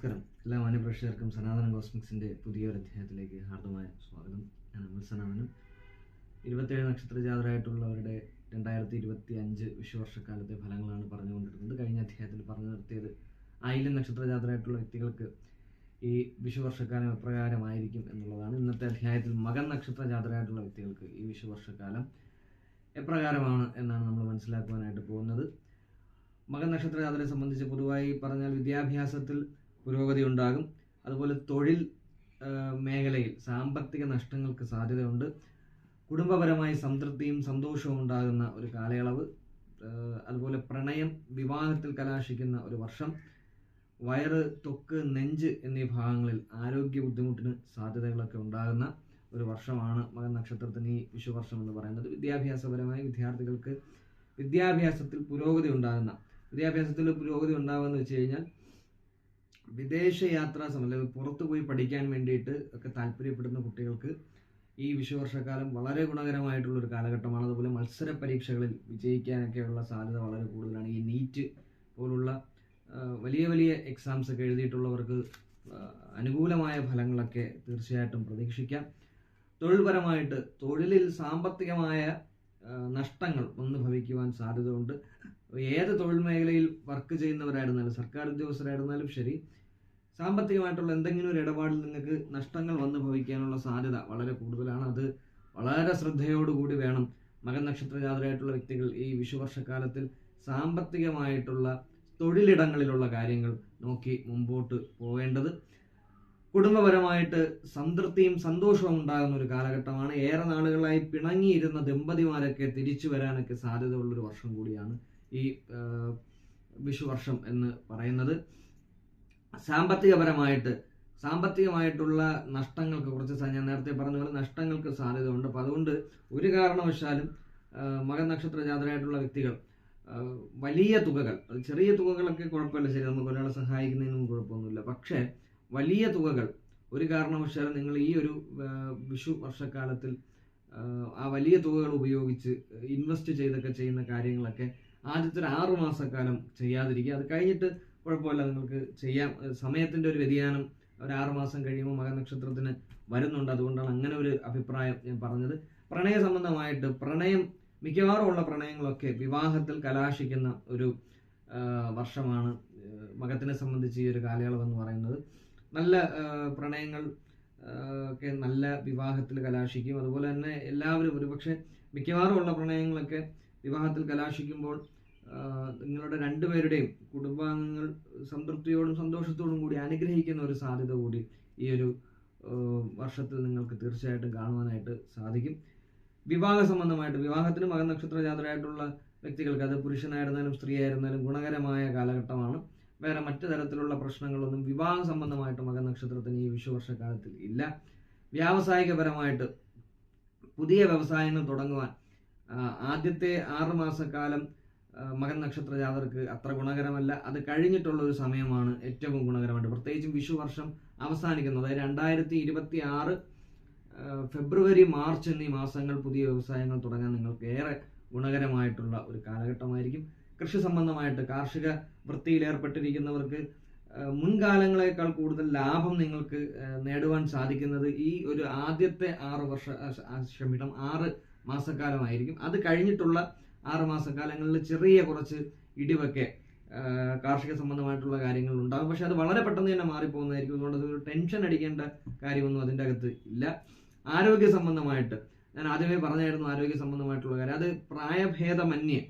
നമസ്കാരം. എല്ലാ മാന്യപ്രേക്ഷകർക്കും സനാതന കോസ്മിക്സിന്റെ പുതിയൊരു അധ്യായത്തിലേക്ക് ഹാർദമായ സ്വാഗതം. ഞാൻ അമൽ സനാതനൻ ഇരുപത്തേഴ് നക്ഷത്ര ജാതരായിട്ടുള്ളവരുടെ രണ്ടായിരത്തി ഇരുപത്തി അഞ്ച് വിശ്വവർഷക്കാലത്തെ ഫലങ്ങളാണ് പറഞ്ഞുകൊണ്ടിരുന്നത്. കഴിഞ്ഞ അധ്യായത്തിൽ പറഞ്ഞു നിർത്തിയത് ആയില്യം നക്ഷത്ര ജാതരായിട്ടുള്ള വ്യക്തികൾക്ക് ഈ വിഷുവർഷക്കാലം എപ്രകാരമായിരിക്കും എന്നുള്ളതാണ്. ഇന്നത്തെ അധ്യായത്തിൽ മകൻ നക്ഷത്ര ജാതരായിട്ടുള്ള വ്യക്തികൾക്ക് ഈ വിഷുവർഷക്കാലം എപ്രകാരമാണ് എന്നാണ് നമ്മൾ മനസ്സിലാക്കുവാനായിട്ട് പോകുന്നത്. മകൻ നക്ഷത്ര ജാതരെ സംബന്ധിച്ച് പൊതുവായി പറഞ്ഞാൽ വിദ്യാഭ്യാസത്തിൽ പുരോഗതി ഉണ്ടാകും അതുപോലെ തൊഴിൽ മേഖലയിൽ സാമ്പത്തിക നഷ്ടങ്ങൾക്ക് സാധ്യതയുണ്ട്. കുടുംബപരമായി സംതൃപ്തിയും സന്തോഷവും ഉണ്ടാകുന്ന ഒരു കാലയളവ് അതുപോലെ പ്രണയം വിവാഹത്തിൽ കലാശിക്കുന്ന ഒരു വർഷം വയറ് തൊക്ക് നെഞ്ച് എന്നീ ഭാഗങ്ങളിൽ ആരോഗ്യ ബുദ്ധിമുട്ടിന് സാധ്യതകളൊക്കെ ഉണ്ടാകുന്ന ഒരു വർഷമാണ് മകൻ നക്ഷത്രത്തിന് ഈ വിഷുവർഷം എന്ന് പറയുന്നത്. വിദ്യാഭ്യാസപരമായി വിദ്യാർത്ഥികൾക്ക് വിദ്യാഭ്യാസത്തിൽ പുരോഗതി ഉണ്ടാകുന്ന വിദ്യാഭ്യാസത്തിൽ പുരോഗതി ഉണ്ടാകുമെന്ന് വെച്ച് കഴിഞ്ഞാൽ വിദേശ യാത്രാ സമയം പുറത്തു പോയി പഠിക്കാൻ വേണ്ടിയിട്ട് ഒക്കെ താല്പര്യപ്പെടുന്ന കുട്ടികൾക്ക് ഈ വിഷുവർഷക്കാലം വളരെ ഗുണകരമായിട്ടുള്ള ഒരു കാലഘട്ടമാണ്. അതുപോലെ മത്സര പരീക്ഷകളിൽ വിജയിക്കാനൊക്കെയുള്ള സാധ്യത വളരെ കൂടുതലാണ്. ഈ നീറ്റ് പോലുള്ള വലിയ വലിയ എക്സാംസ് ഒക്കെ എഴുതിയിട്ടുള്ളവർക്ക് അനുകൂലമായ ഫലങ്ങളൊക്കെ തീർച്ചയായിട്ടും പ്രതീക്ഷിക്കാം. തൊഴിൽപരമായിട്ട് തൊഴിലിൽ സാമ്പത്തികമായ നഷ്ടങ്ങൾ വന്നു ഭവിക്കുവാൻ സാധ്യതയുണ്ട്. ഏത് തൊഴിൽ മേഖലയിൽ വർക്ക് ചെയ്യുന്നവരായിരുന്നാലും സർക്കാർ ഉദ്യോഗസ്ഥരായിരുന്നാലും ശരി സാമ്പത്തികമായിട്ടുള്ള എന്തെങ്കിലും ഒരു ഇടപാടിൽ നിങ്ങൾക്ക് നഷ്ടങ്ങൾ വന്നു ഭവിക്കാനുള്ള സാധ്യത വളരെ കൂടുതലാണ്. അത് വളരെ ശ്രദ്ധയോടുകൂടി വേണം മകൻ നക്ഷത്ര ജാതരായിട്ടുള്ള വ്യക്തികൾ ഈ വിഷുവർഷക്കാലത്തിൽ സാമ്പത്തികമായിട്ടുള്ള തൊഴിലിടങ്ങളിലുള്ള കാര്യങ്ങൾ നോക്കി മുമ്പോട്ട് പോവേണ്ടത്. കുടുംബപരമായിട്ട് സംതൃപ്തിയും സന്തോഷവും ഉണ്ടാകുന്ന ഒരു കാലഘട്ടമാണ്. ഏറെ നാളുകളായി പിണങ്ങിയിരുന്ന ദമ്പതിമാരൊക്കെ തിരിച്ചു വരാനൊക്കെ സാധ്യതയുള്ളൊരു വർഷം കൂടിയാണ് ഈ വിഷുവർഷം എന്ന് പറയുന്നത്. സാമ്പത്തികപരമായിട്ട് സാമ്പത്തികമായിട്ടുള്ള നഷ്ടങ്ങൾക്ക് കുറച്ച് ഞാൻ നേരത്തെ പറഞ്ഞ പോലെ നഷ്ടങ്ങൾക്ക് സാധ്യതയുണ്ട്. അപ്പം അതുകൊണ്ട് ഒരു കാരണവശാലും മകനക്ഷത്ര ജാതരായിട്ടുള്ള വ്യക്തികൾ വലിയ തുകകൾ ചെറിയ തുകകളൊക്കെ കുഴപ്പമില്ല ശരി നമുക്ക് ഒരാളെ സഹായിക്കുന്നതിനും കുഴപ്പമൊന്നുമില്ല. പക്ഷേ വലിയ തുകകൾ ഒരു കാരണവശാലും നിങ്ങൾ ഈ ഒരു വിഷു വർഷക്കാലത്തിൽ ആ വലിയ തുകകൾ ഉപയോഗിച്ച് ഇൻവെസ്റ്റ് ചെയ്തൊക്കെ ചെയ്യുന്ന കാര്യങ്ങളൊക്കെ ആദ്യത്തെ ഒരു ആറു മാസക്കാലം ചെയ്യാതിരിക്കുക. അത് കഴിഞ്ഞിട്ട് കുഴപ്പമില്ല നിങ്ങൾക്ക് ചെയ്യാം. സമയത്തിന്റെ ഒരു വ്യതിയാനം ഒരു ആറു മാസം കഴിയുമ്പോൾ മകനക്ഷത്രത്തിന് വരുന്നുണ്ട്. അതുകൊണ്ടാണ് അങ്ങനെ ഒരു അഭിപ്രായം ഞാൻ പറഞ്ഞത്. പ്രണയ സംബന്ധമായിട്ട് പ്രണയം മിക്കവാറും ഉള്ള പ്രണയങ്ങളൊക്കെ വിവാഹത്തിൽ കലാശിക്കുന്ന ഒരു വർഷമാണ് മകത്തിനെ സംബന്ധിച്ച് ഈ ഒരു കാലയളവ് എന്ന് പറയുന്നത്. നല്ല പ്രണയങ്ങൾ ഒക്കെ നല്ല വിവാഹത്തിൽ കലാശിക്കും. അതുപോലെ തന്നെ എല്ലാവരും ഒരുപക്ഷെ മിക്കവാറും ഉള്ള പ്രണയങ്ങളൊക്കെ വിവാഹത്തിൽ കലാശിക്കുമ്പോൾ നിങ്ങളുടെ രണ്ടുപേരുടെയും കുടുംബാംഗങ്ങൾ സംതൃപ്തിയോടും സന്തോഷത്തോടും കൂടി അനുഗ്രഹിക്കുന്ന ഒരു സാധ്യത കൂടി ഈ ഒരു വർഷത്തിൽ നിങ്ങൾക്ക് തീർച്ചയായിട്ടും കാണുവാനായിട്ട് സാധിക്കും. വിവാഹ സംബന്ധമായിട്ട് വിവാഹത്തിന് മകൻ നക്ഷത്ര ജാതരായിട്ടുള്ള വ്യക്തികൾക്ക് അത് പുരുഷനായിരുന്നാലും സ്ത്രീ ആയിരുന്നാലും ഗുണകരമായ കാലഘട്ടമാണ്. വേറെ മറ്റു തരത്തിലുള്ള പ്രശ്നങ്ങളൊന്നും വിവാഹ സംബന്ധമായിട്ട് മകൻ നക്ഷത്രത്തിന് ഈ വിഷുവർഷക്കാലത്തിൽ ഇല്ല. വ്യാവസായികപരമായിട്ട് പുതിയ വ്യവസായങ്ങൾ തുടങ്ങുവാൻ ആദ്യത്തെ ആറ് മാസക്കാലം മകൻ നക്ഷത്ര ജാതർക്ക് അത്ര ഗുണകരമല്ല. അത് കഴിഞ്ഞിട്ടുള്ള ഒരു സമയമാണ് ഏറ്റവും ഗുണകരമായിട്ട്. പ്രത്യേകിച്ചും വിഷു വർഷം അവസാനിക്കുന്നത്. അതായത് രണ്ടായിരത്തി ഇരുപത്തി ആറ് ഫെബ്രുവരി മാർച്ച് എന്നീ മാസങ്ങൾ പുതിയ വ്യവസായങ്ങൾ തുടങ്ങാൻ നിങ്ങൾക്ക് ഏറെ ഗുണകരമായിട്ടുള്ള ഒരു കാലഘട്ടമായിരിക്കും. കൃഷി സംബന്ധമായിട്ട് കാർഷിക വൃത്തിയിൽ ഏർപ്പെട്ടിരിക്കുന്നവർക്ക് മുൻകാലങ്ങളെക്കാൾ കൂടുതൽ ലാഭം നിങ്ങൾക്ക് നേടുവാൻ സാധിക്കുന്നത് ഈ ഒരു ആദ്യത്തെ ആറ് വർഷ ക്ഷമിക്കണം ആറ് മാസക്കാലമായിരിക്കും. അത് കഴിഞ്ഞിട്ടുള്ള ആറ് മാസക്കാലങ്ങളിൽ ചെറിയ കുറച്ച് ഇടിവൊക്കെ കാർഷിക സംബന്ധമായിട്ടുള്ള കാര്യങ്ങൾ ഉണ്ടാകും പക്ഷെ അത് വളരെ പെട്ടെന്ന് തന്നെ മാറിപ്പോകുന്നതായിരിക്കും. അതുകൊണ്ട് അതൊരു ടെൻഷൻ അടിക്കേണ്ട കാര്യമൊന്നും അതിന്റെ അകത്ത് ഇല്ല. ആരോഗ്യ സംബന്ധമായിട്ട് ഞാൻ ആദ്യമേ പറഞ്ഞായിരുന്നു ആരോഗ്യ സംബന്ധമായിട്ടുള്ള കാര്യം. അത് പ്രായഭേദമന്യേ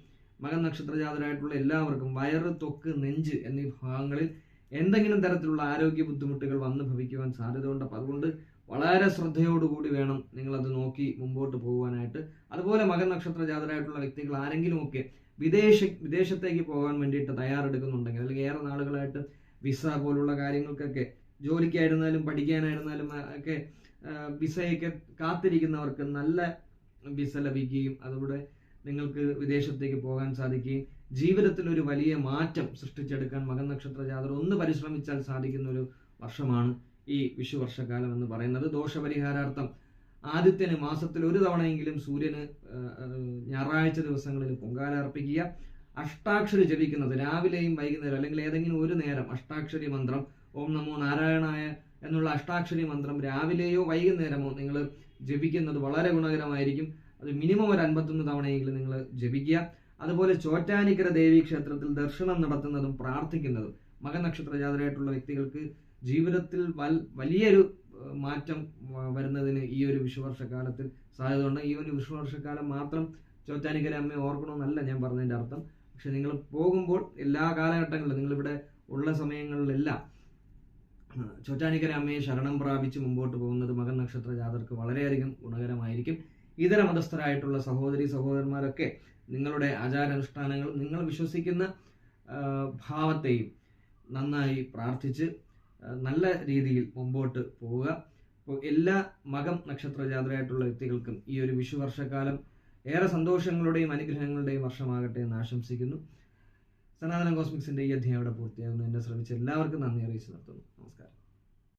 മകൻ നക്ഷത്രജാതരായിട്ടുള്ള എല്ലാവർക്കും വയറ് തൊക്ക് നെഞ്ച് എന്നീ ഭാഗങ്ങളിൽ എന്തെങ്കിലും തരത്തിലുള്ള ആരോഗ്യ ബുദ്ധിമുട്ടുകൾ വന്നു ഭവിക്കുവാൻ സാധ്യതയുണ്ട്. അപ്പം അതുകൊണ്ട് വളരെ ശ്രദ്ധയോടുകൂടി വേണം നിങ്ങളത് നോക്കി മുമ്പോട്ട് പോകുവാനായിട്ട്. അതുപോലെ മകൻ നക്ഷത്ര ജാതരായിട്ടുള്ള വ്യക്തികൾ ആരെങ്കിലുമൊക്കെ വിദേശ വിദേശത്തേക്ക് പോകാൻ വേണ്ടിയിട്ട് തയ്യാറെടുക്കുന്നുണ്ടെങ്കിൽ അല്ലെങ്കിൽ ഏറെ നാളുകളായിട്ട് വിസ പോലുള്ള കാര്യങ്ങൾക്കൊക്കെ ജോലിക്കായിരുന്നാലും പഠിക്കാനായിരുന്നാലും ഒക്കെ വിസയൊക്കെ കാത്തിരിക്കുന്നവർക്ക് നല്ല വിസ ലഭിക്കുകയും അതുകൂടെ നിങ്ങൾക്ക് വിദേശത്തേക്ക് പോകാൻ സാധിക്കുകയും ജീവിതത്തിൽ ഒരു വലിയ മാറ്റം സൃഷ്ടിച്ചെടുക്കാൻ മകൻ നക്ഷത്ര ജാതർ ഒന്ന് പരിശ്രമിച്ചാൽ സാധിക്കുന്ന ഒരു വർഷമാണ്. ഈ വിഷുവർഷകാലം എന്ന് പറയുന്നത് ദോഷപരിഹാരാർത്ഥം. ആദിത്യന് മാസത്തിൽ ഒരു തവണയെങ്കിലും സൂര്യന് ഞായറാഴ്ച ദിവസങ്ങളിൽ പൊങ്കാല അർപ്പിക്കുക. അഷ്ടാക്ഷരി ജപിക്കുന്നത് രാവിലെയും വൈകുന്നേരം അല്ലെങ്കിൽ ഏതെങ്കിലും ഒരു നേരം അഷ്ടാക്ഷരി മന്ത്രം ഓം നമോ നാരായണായ എന്നുള്ള അഷ്ടാക്ഷരി മന്ത്രം രാവിലെയോ വൈകുന്നേരമോ നിങ്ങൾ ജപിക്കുന്നത് വളരെ ഗുണകരമായിരിക്കും. അത് മിനിമം ഒരു അൻപത്തൊന്ന് തവണയെങ്കിലും നിങ്ങൾ ജപിക്കുക. അതുപോലെ ചോറ്റാനിക്കര ദേവി ക്ഷേത്രത്തിൽ ദർശനം നടത്തുന്നതും പ്രാർത്ഥിക്കുന്നതും മകനക്ഷത്ര ജാതരായിട്ടുള്ള വ്യക്തികൾക്ക് ജീവിതത്തിൽ വൽ വലിയൊരു മാറ്റം വരുന്നതിന് ഈ ഒരു വിഷുവർഷക്കാലത്തിൽ സാധ്യതയുണ്ട്. ഈ ഒരു വിഷുവർഷക്കാലം മാത്രം ചോറ്റാനിക്കര അമ്മയെ ഓർക്കണമെന്നല്ല ഞാൻ പറഞ്ഞതിന്റെ അർത്ഥം. പക്ഷെ നിങ്ങൾ പോകുമ്പോൾ എല്ലാ കാലഘട്ടങ്ങളിലും നിങ്ങളിവിടെ ഉള്ള സമയങ്ങളിലെല്ലാം ചോറ്റാനിക്കര അമ്മയെ ശരണം പ്രാപിച്ച് മുമ്പോട്ട് പോകുന്നത് മകൻ നക്ഷത്ര ജാതർക്ക് വളരെയധികം ഗുണകരമായിരിക്കും. ഇതര മതസ്ഥരായിട്ടുള്ള സഹോദരി സഹോദരന്മാരൊക്കെ നിങ്ങളുടെ ആചാരാനുഷ്ഠാനങ്ങളും നിങ്ങൾ വിശ്വസിക്കുന്ന ഭാവത്തെയും നന്നായി പ്രാർത്ഥിച്ച് നല്ല രീതിയിൽ മുമ്പോട്ട് പോവുക. അപ്പോൾ എല്ലാ മകം നക്ഷത്ര ജാതരായിട്ടുള്ള വ്യക്തികൾക്കും ഈ ഒരു വിഷു വർഷക്കാലം ഏറെ സന്തോഷങ്ങളുടെയും അനുഗ്രഹങ്ങളുടെയും വർഷമാകട്ടെ എന്ന് ആശംസിക്കുന്നു. സനാതന കോസ്മിക്സിന്റെ ഈ അധ്യായം ഇവിടെ പൂർത്തിയാകുന്നു. എന്നെ ശ്രമിച്ച എല്ലാവർക്കും നന്ദി അറിയിച്ചു നിർത്തുന്നു. നമസ്കാരം.